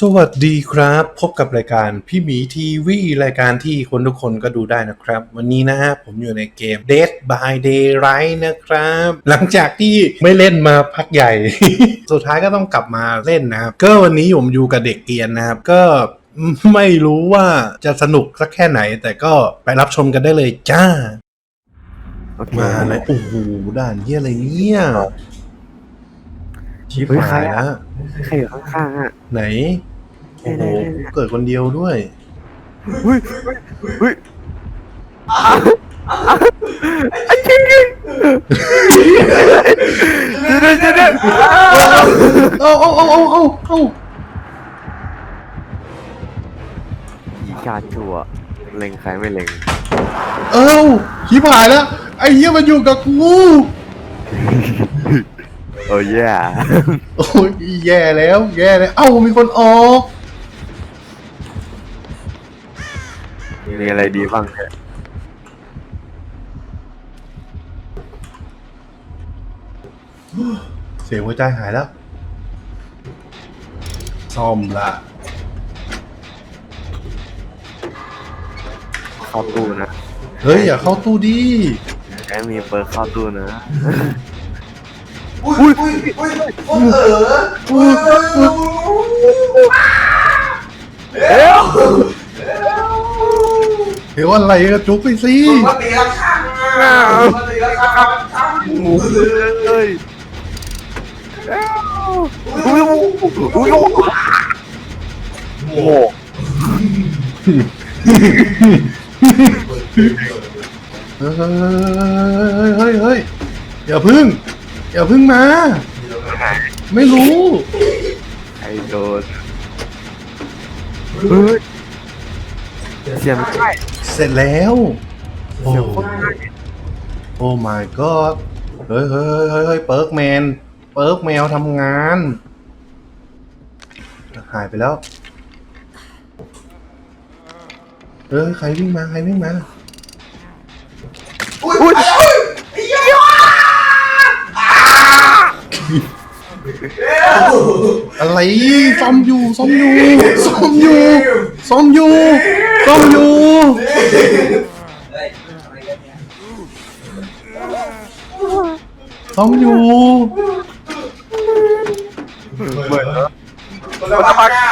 สวัสดีครับ พบกับรายการพี่หมีทีวีรายการที่คนทุกคนก็ดูได้นะครับ วันนี้นะฮะผมอยู่ในเกม Dead by Daylight นะครับ หลังจากที่ไม่เล่นมาพักใหญ่ สุดท้ายก็ต้องกลับมาเล่นนะครับ ก็วันนี้ผมอยู่กับเด็กเกรียนนะครับ ก็ไม่รู้ว่าจะสนุกสักแค่ไหน แต่ก็ไปรับชมกันได้เลยจ้าโอเคมาเลยโอ้โหด่านเยี่ยอะไรเนี่ย ชิบหายแล้วใครอยู่ข้างๆอะ ไหน โอ้โหไหนๆๆเกิดคนเดียวด้วย เฮ้ยเฮ้ยไอ้จริงจริงเดี๋ยวเดี๋ยวเดี๋ยวเอาเอาเอาเอาเอาเอาอีกาจั่วเล็งใครไม่เล็งเอาชิบหายแล้ว ไอ้เหี้ยมันอยู่กับกู โอ้ยแย่โอ้ยแย่แล้วแย่แล้วเอ้ามีคนออกมีอะไรดีบ้างเนี่ยเสียงหัวใจหายแล้วซ่อมละเข้าตู้นะ เฮ้ย อย่าเข้าตู้ดิแกมีเปิดเข้าตู้นะ อุ้ยอุ้ยอุ้ยอุ้ยเอออุ้ยอุ้ยเอ้วเดี๋ยวอะไรก็จุกไปสิมาตีละครั้งอะมาตีละครั้งครั้งหมูเลยเอ้วอุ้ยอุ้ยอุ้ยโอ้โหเฮ้ยเฮ้ยเฮ้ยอย่าพึ่ง อย่าพึ่งมา ไม่รู้ ไอ้โดนเฮ้ยเสียงใช่เสร็จแล้ว โอ้เสียงโคตรง่ายโอ้ my god เฮ้ยเฮ้ยเฮ้ยเฮ้ยเปิร์กแมน เปิร์กแมวทำงาน หายไปแล้ว เฮ้ย ใครวิ่งมา ใครวิ่งมา อุ้ยอุ้ยไอ้ยา อะไรซ่อมอยู่ซ่อมอยู่ซ่อมอยู่ซ่อมอยู่ซ่อมอยู่ซ่อมอยู่เหมือนเนอะคนละพักอะ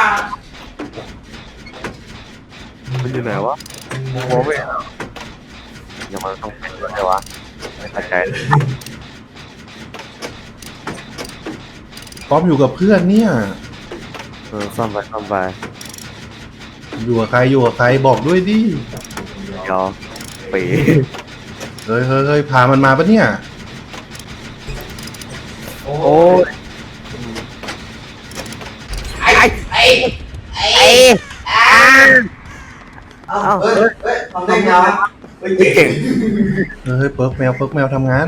มันอยู่ไหนวะมองไม่เห็นอะยังมันต้องเป็นอะไรวะไม่เข้าใจเลย ป๊อปอยู่กับเพื่อนเนี่ย เออซ่อมไปซ่อมไปอยู่กับใครอยู่กับใครบอกด้วยดิ ยอปีเฮ้ยเฮ้ยเฮ้ยพามันมาปะเนี่ย โอ้โอ้ยไอ้ไอ้ไอ้อ่าเอ้าเฮ้ยเฮ้ยทำได้ไงวะเฮ้ยเก่งเฮ้ยเปิร์กแมวเปิร์กแมวทำงาน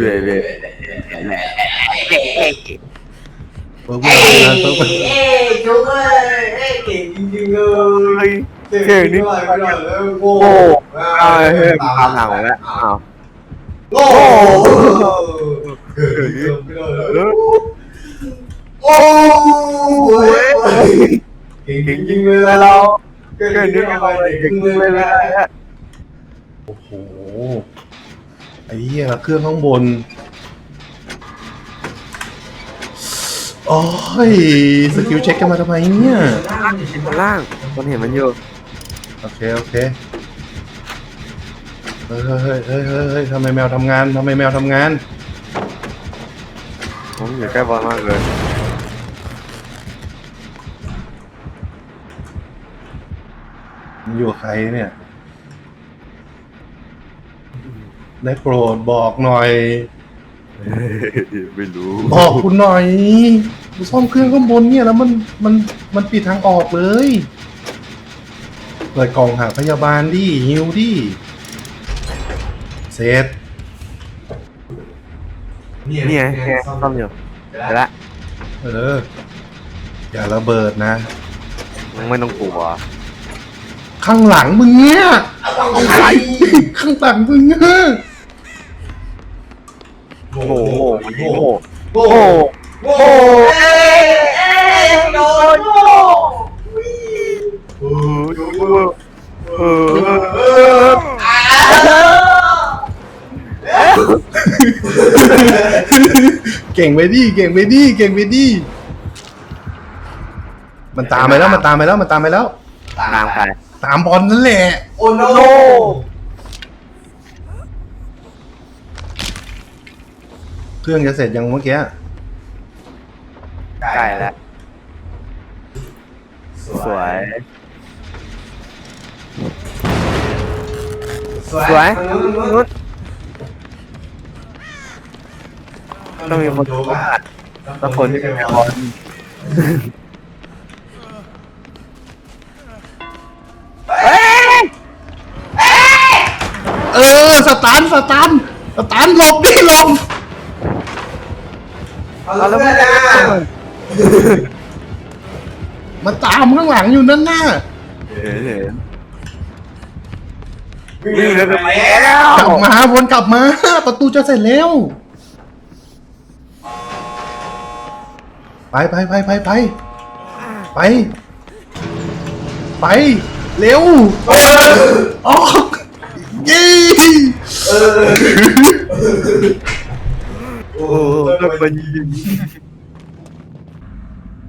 เรื่อยเรื่อย เปิร์กแมวทำงานเปิร์กแมวเอ้ยจุ๊กเอ้ยเอ้ยเก่งจริงๆเลเฮ้ยยเก่งเก่งนี่นี่ไปหน่อยเลยโง่โอ้เอ้ยตามหลังแล้วอ้าวโง่เก่งไปหน่อยเลยโอ้ยเก่งจริงเลยเราเก่งเก่งจริงเอาเลยเก่งเลยนะโอ้โหไอ้เหี้ยแล้วเครื่องข้างบน โอ้ยสกิลเช็คกันมาทำไมเนี่ยบนล่างมันเห็นมันอยู่โอเคโอเคเฮ้ยเฮ้ยเฮ้ยเฮ้ยเฮ้ยทำไมแมวทำงานทำไมแมวทำงาน ผมอยู่ใกล้บอลมากเลยมันอยู่กับใครเนี่ย ได้โปรดบอกหน่อย ไม่รู้บอกคุณหน่อยกู ซ่อมเครื่องข้างบนเนี่ยแล้วมันมันมันปิดทางออกเลย เปิดกล่องหาพยาบาลดิฮิวดิเสร็จนี่ไงแกซ่อมอยู่ไปละเออ อย่าระเบิดนะมึงไม่ต้องกลัวข้างหลังมึงเนี่ยเอาใครข้างหลังมึงเนี่ยโง่โง่โง่มันโง่โง่ โง่โง่เอ้ยยเออเออเก่งไปดิเก่งไปดิเก่งไปดิมันตามไปแล้วมันตามไปแล้วมันตามไปแล้ว ตามใครตามบอลนั่นแหละโอ้โนเครื่องจะเสร็จยังเมื่อกี้ ใกล้แล้ว สวย สวยสวยทางนู้นทางนุนู้ชนต้องมีคนโยกอะต้องคนที่เป็นบอลเออสตันสตันสตันหลบดิหลบ เอาแล้วเพื่อนอะ มันตามข้างหลังอยู่นั่นน่ะเห็นเห็นวิ่งเร็วไปแล้วกลับมาวนกลับมา ประตูจะเสร็จแล้ว ไปไปไปไปไปไป ไป เร็วออกยี่โอ้โอ้ต้องไปยิง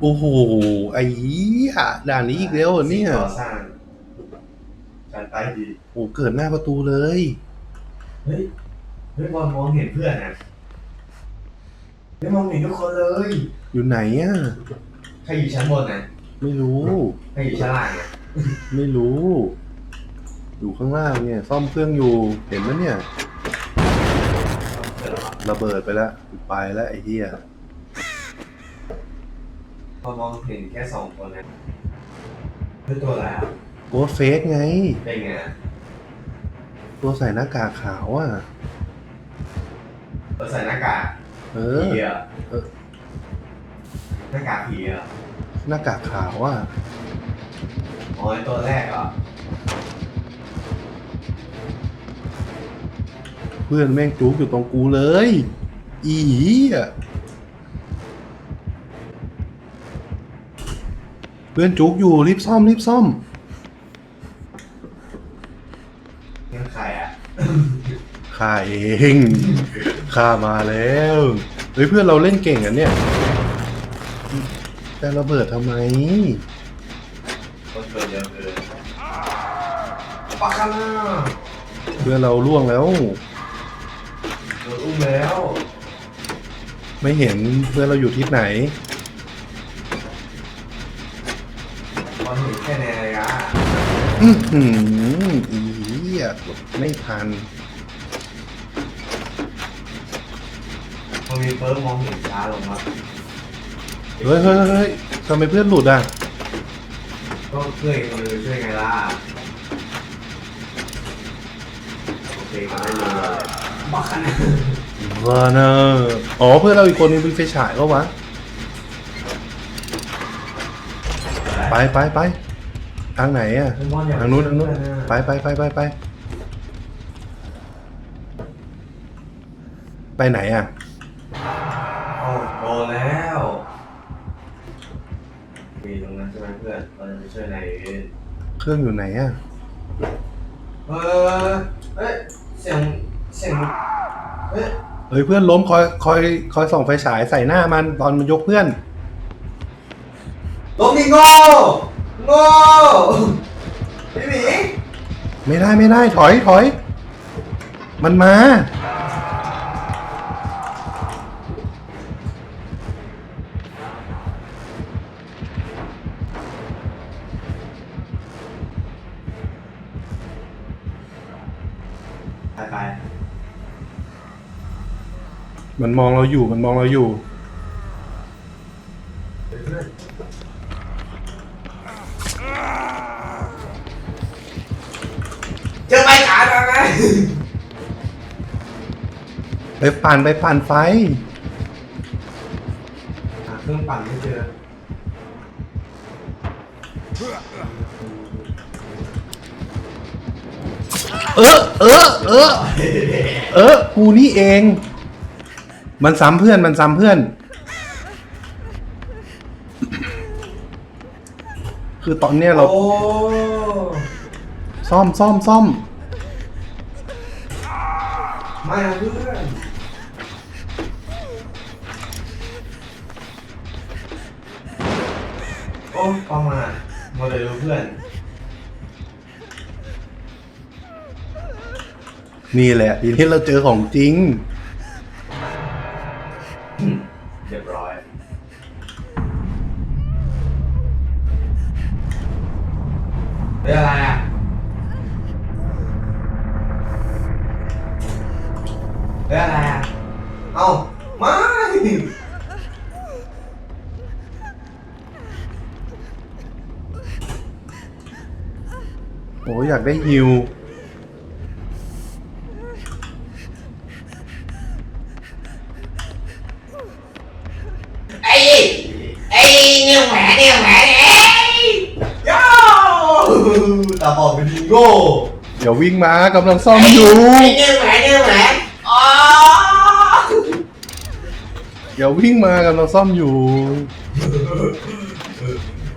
โอ้โห ไอ้เหี้ยด่านนี้อีกแล้วเหรอเนี่ย ก่อสร้างการใต้ดี โอ้เกิดหน้าประตูเลย เฮ้ย เฮ้ยบอลมองเห็นเพื่อนอะเฮ้ยมองเห็นทุกคนเลย อยู่ไหนอะ ใครอยู่ชั้นบนน่ะไม่รู้ ใครอยู่ชั้นล่างอะไม่รู้ อยู่ข้างล่างเนี่ย ซ่อมเครื่องอยู่ เห็นไหมเนี่ยเดี๋ยวเราระเบิดไปแล้ว ไปแล้วไอ้เหี้ย พอมองเห็นแค่สองคนนะเพื่อตัวอะไรอะโกดเฟสไง เป็นไงอะตัวใส่หน้ากากขาวอะ เราใส่หน้ากากเอผีอเหรอะเออ หน้ากากผีเหรอะหน้ากากขาวอะ อ๋อไอ้ตัวแรกเหรอะเพื่อนแม่งจุกอยู่ตรงกูเลย อีเหี้ย พื่อนจุกอยู่รีบซ่อมรีบซ่อมนั่นใครอะข้าเองข้ามาแล้วเฮ้ยเพื่อนเราเล่นเก่งอะเนี่ยแต่ระเบิดทำไมคนตัวเยอะเกินปากกันนะเพื่อนเราล่วงแล้วโดนอุ้มแล้ว ไม่เห็นเพื่อนเราอยู่ที่ไหน บอลเห็นแค่ในระยะ อื้อหืออีเหี้ยกดไม่ทันพอมีเฟิร์มมองเห็นช้าลงมาเฮ้ยเฮ้ยเฮ้ยทำไมเพื่อนหลุดอะก็ช่วยคนอื่นช่วยไงล่ะ โอเคมาได้เลยบ้านาดว่านะอ๋อเพื่อนเราอีกคนนึงเป็นไฟฉายก็วะ ไปไปไป ทางไหนอะ ทางนู้นทางนู้นไปไปไปไปไปไปไหนอะโอ้โดนแล้วมีตรงนั้นใช่ไหมเพื่อนเราจะไปช่วยนายเองเครื่องอยู่ไหนอะ เออเอ้ยเสียงเสียงเอ้ยเฮ้ยเพื่อนล้มคอยคอยคอยส่องไฟฉายใส่หน้ามันตอนมันยกเพื่อนลงดิโง่ โง่พี่หมีไม่ได้ไม่ได้ถอยถอย มันมา ไปไปมันมองเราอยู่มันมองเราอยู่ ไปปั่นไปปั่นไฟหาเครื่องปั่นไม่เจอเออเออเออเออกูนี่เอง มันซ้ำเพื่อนมันซ้ำเพื่อน คือตอนเนี้ยเรา โอ้ซ่อมซ่อมซ่อม ไม่นะเพื่อน เข้ามาโมาเลยดูเพื่อน นี่แหละทีนี้เราเจอของจริง โอ้อยากได้ฮิวไอ้ไอ้เนี่ยแหวนเนี่ยแหวนเอ้ยย่าตาบอกเป็นโง่เดี๋ยววิ่งมากำลังซ่อมอยู่ ไอ้เนี่ยแหวนเนี่ยแหวนอ๋อเดี๋ยววิ่งมากำลังซ่อมอยู่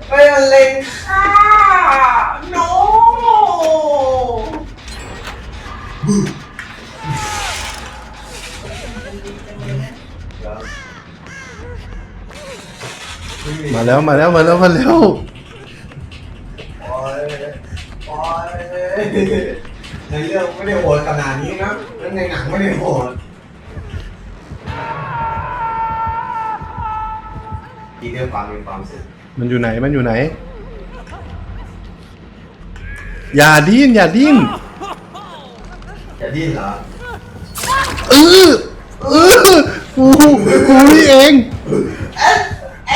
ไอ้มันเล็งข้า แล้วมาแล้วมาแล้วมาแล้วโอ๊ยโอ๊ยในเรื่องไม่ได้โหดขนาดนี้นะแล้วในหนังไม่ได้โหดอีเรื่องความมีความสุขมันอยู่ไหนมันอยู่ไหน อย่าดิ้นอย่าดิ้นจะดิ้นเหรอเออเออกูกูนี่เอง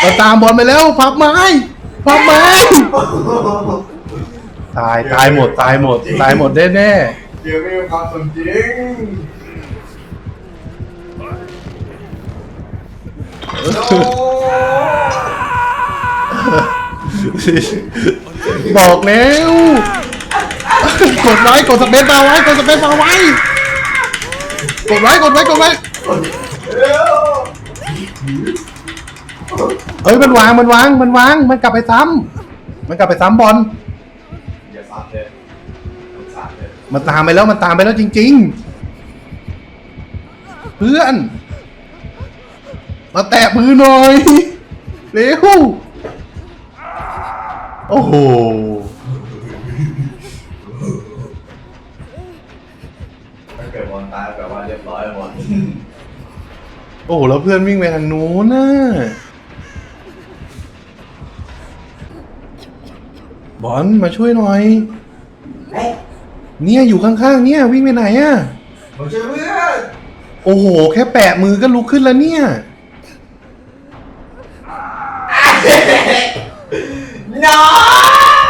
เราตามบอลไปแล้วพับไม้พับไม้ตายตายหมดตายหมด ตายหมดแน่แน่เดี๋ยวไม่มีความสมจริงบอกแล้วกดไว้กดสเปซบาไว้กดสเปซบาไว้กดไว้กดไว้กดไว้ เร็วเอ้ยมันวางมันวางมันวางมันกลับไปซ้ำมันกลับไปซ้ำบอลอย่าซัดเลยอย่าซัดเลยมันตามไปแล้วมันตามไปแล้วจริง ๆ เพื่อน มาแตะมือหน่อยเร็วโอ้โหถ้าเกิดบอลตายแปลว่าเรียบร้อยหมดโอ้โหแล้วเพื่อนวิ่งไปทางนู้นน่ะ บอลมาช่วยหน่อย เฮ้ยเนี่ยอยู่ข้างๆเนี่ยวิ่งไปไหนอะผมช่วยเพื่อนโอ้โห แค่แปะมือก็ลุกขึ้นแล้วเนี่ย น้อง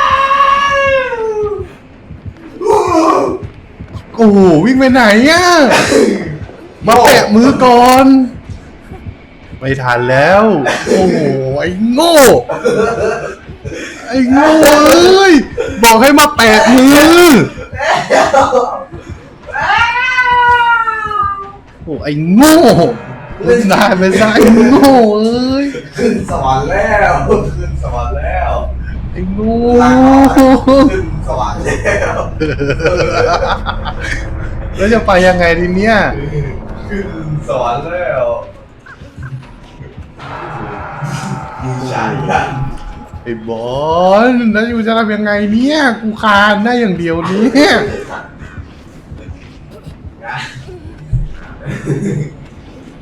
โอ้โหวิ่งไปไหนอะมาแปะมือก่อนไม่ทันแล้ว โอ้โหไอ้โง่ ไอ้โง่เอ้ยบอกให้มาแปะมือโอ้ไอ้โง่ไม่ได้ไม่ได้ไอ้โง่เอ้ยขึ้นสวรรค์แล้วขึ้นสวรรค์แล้วไอ้โง่ขึ้นสวรรค์แล้วแล้วจะไปยังไงทีเนี้ยขึ้นสวรรค์แล้ว ไอ้บอลแล้วอยู่จะทำยังไงเนี่ยกูคานได้อย่างเดียวเนี่ย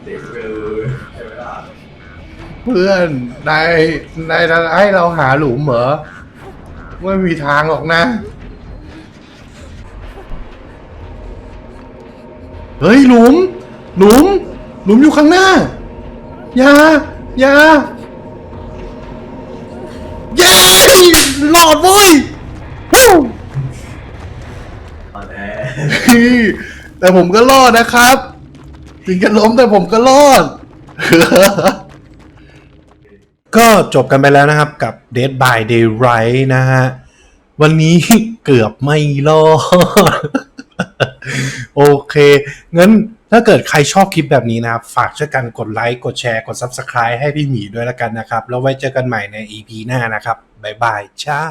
เด็กเลยใช่ไหมล่ะเพื่อนนายนายจะให้เราหาหลุมเหรอไม่มีทางหรอกนะ เฮ้ยหลุม หลุม หลุมอยู่ข้างหน้าอย่าอย่า เย้หลอดเว้ยวู้ตอนแอแต่ผมก็รอดนะครับถึงจะล้มแต่ผมก็รอด ก็จบกันไปแล้วนะครับกับ Dead by Daylight นะฮะ วันนี้ เกือบไม่รอด โอเคงั้น ถ้าเกิดใครชอบคลิปแบบนี้นะครับ ฝากช่วยกันกดไลค์ กดแชร์ กด Subscribe ให้พี่หมีด้วยแล้วกันนะครับ แล้วไว้เจอกันใหม่ใน EP หน้านะครับ บ๊ายบาย จ้า